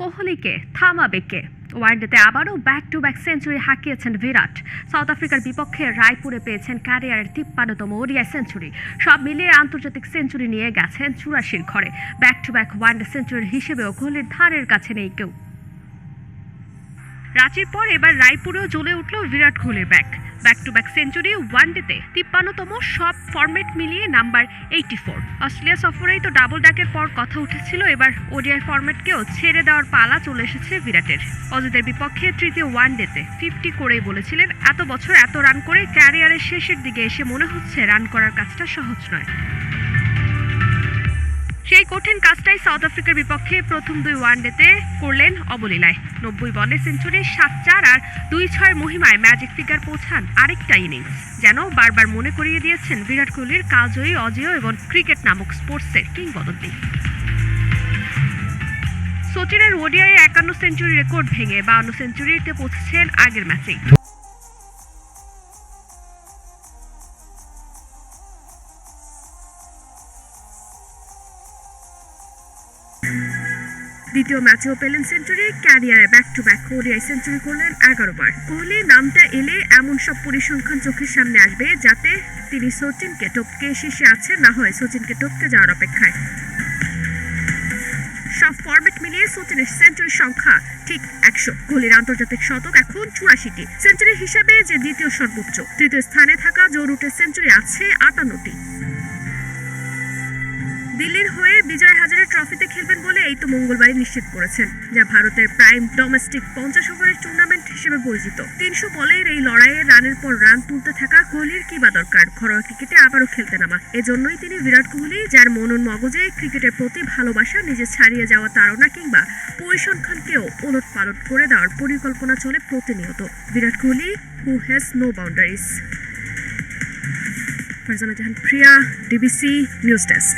কোহলিকে থামাবে কে? ওয়ানডেতে আবারও ব্যাক টু ব্যাক সেঞ্চুরি হাঁকিয়েছেন বিরাট। সাউথ আফ্রিকার বিপক্ষে রায়পুরে পেয়েছেন ক্যারিয়ারের তিপ্পান্নতম ওডিআই সেঞ্চুরি সব মিলিয়ে আন্তর্জাতিক সেঞ্চুরি নিয়ে গেছেন চুরাশির ঘরে। Back to back one day সেঞ্চুরির হিসেবেও কোহলির ধারের কাছে নেই কেউ। রাঁচির পর এবার রায়পুরেও জ্বলে উঠল বিরাট কোহলির back back to back century ওয়ানডেতে তিপ্পান্নতম সব ফরম্যাট মিলিয়ে নাম্বার এইটি ফোর অস্ট্রেলিয়া সফরেই তো ডাবল ডাকের পর কথা উঠেছিল, এবার ওডিআই ফরম্যাটকেও ছেড়ে দেওয়ার পালা চলে এসেছে বিরাটের। অজিতের বিপক্ষে তৃতীয় ওয়ানডেতে ফিফটি করেই বলেছিলেন, এত বছর এত রান করে ক্যারিয়ারের শেষের দিকে এসে মনে হচ্ছে রান করার কাজটা সহজ নয়। সেই কঠিন কাজটাই সাউথ আফ্রিকার বিপক্ষে প্রথম দুই ওয়ানডেতে করলেন অবলীলায়। নব্বই বলে সেঞ্চুরি, সাত চার আর দুই ছয়ের মহিমায় ম্যাজিক ফিগার পৌঁছান আরেকটা ইনিংস, যেন বারবার মনে করিয়ে দিয়েছেন বিরাট কোহলির কালজয়ী, অজেয় এবং ক্রিকেট নামক স্পোর্টসের কিংবদন্তি। সচিনের ওডিআই একান্ন সেঞ্চুরি রেকর্ড ভেঙে বাউন্ন সেঞ্চুরিতে পৌঁছেছেন আগের ম্যাচেই। দ্বিতীয় ম্যাচেও পেলেন সেঞ্চুরি, ক্যারিয়ারে back to back ODI century করলেন এগারো বার কোহলির নামটা এলে এমন সব পরিসংখ্যান চোখের সামনে আসবে যাতে তিনি সচিনকে টপকে শীর্ষে আছেন, না হয় সচিনকে টপকে যাওয়ার অপেক্ষায়। সব ফরম্যাট মিলিয়ে সচিনের সেঞ্চুরির সংখ্যা ঠিক একশো। কোহলির আন্তর্জাতিক শতক এখন চুরাশিটি। সেঞ্চুরি হিসাবে যে দ্বিতীয় সর্বোচ্চ, তৃতীয় স্থানে থাকা জো রুটের সেঞ্চুরি আছে আটান্নটি। দিল্লির হয়ে বিজয় হাজারে ট্রফিতে খেলবেন বলে এই তো মঙ্গলবারই নিশ্চিত করেছেন, যা ভারতের প্রাইম ডোমেস্টিক পঞ্চাশ ওভারের টুর্নামেন্ট হিসেবে পরিচিত। তিনশো বলের এই লড়াইয়ে রানের পর রান তুলতে থাকা কোহলির কি বা দরকার? ঘরোয়া ক্রিকেটে আবারও খেলতে নামা। এজন্যই তিনি বিরাট কোহলি, যার মনন মগজে ক্রিকেটের প্রতি ভালোবাসা, নিজে ছাড়িয়ে যাওয়া তাড়না কিংবা পরিসংখ্যানকেও ওলট পালট করে দেওয়ার পরিকল্পনা চলে প্রতিনিয়ত। Virat Kohli who has no boundaries Farzana Jahan, Priya DBC news desk